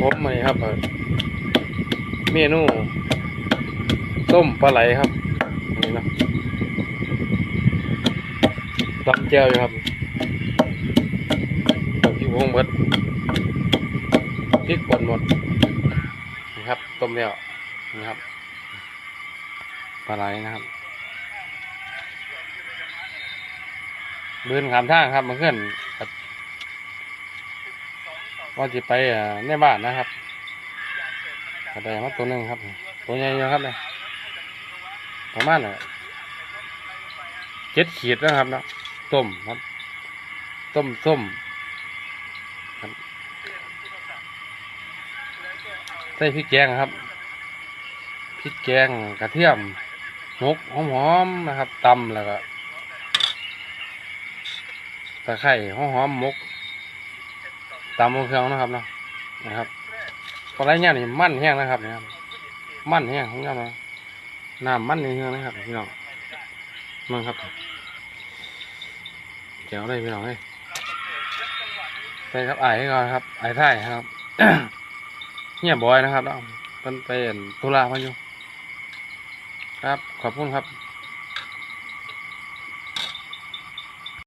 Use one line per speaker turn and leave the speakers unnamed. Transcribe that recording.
ผมมานี่ครับ เมนูต้มปลาไหลครับนนี้เนะตำแจ่วอยู่ครับพี่วงเบิดพริกป่นหมดนะครับต้มแล้วนะครับปลาไหลนะครับเดินขามทางครับมาเคลื่อน ว่าจะไปในบ้านนะครับกระไดมาตัวหนึ่งครับ ตัวใหญ่อยู่ครับเนี่ยประมาณอะเจ็ดขีดนะครับเนาะต้มครับ ต้มส้มครับใส่พริกแกงครับพริกแกงกระเทียมหมกหอมๆนะครับตำแล้วก็ตะไคร้หอมๆหมก ตำบนเครื่องนะครับนะนะครับปลาไหลเนี่ยนี่มันแห้งนะครับนี่ยครับ มันแห้งของเราเนาะน้ำมันในเครื่องนะครับพี่น้องมึงครับแจ๋วเลยพี่น้องเอ้ยไปครับไอ้ให้ก่อนครับไอ้ไทยครับเฮียบอยนะครับเนาะเป็นเป็นธุระมาอยู่ครับ ขอบคุณครับ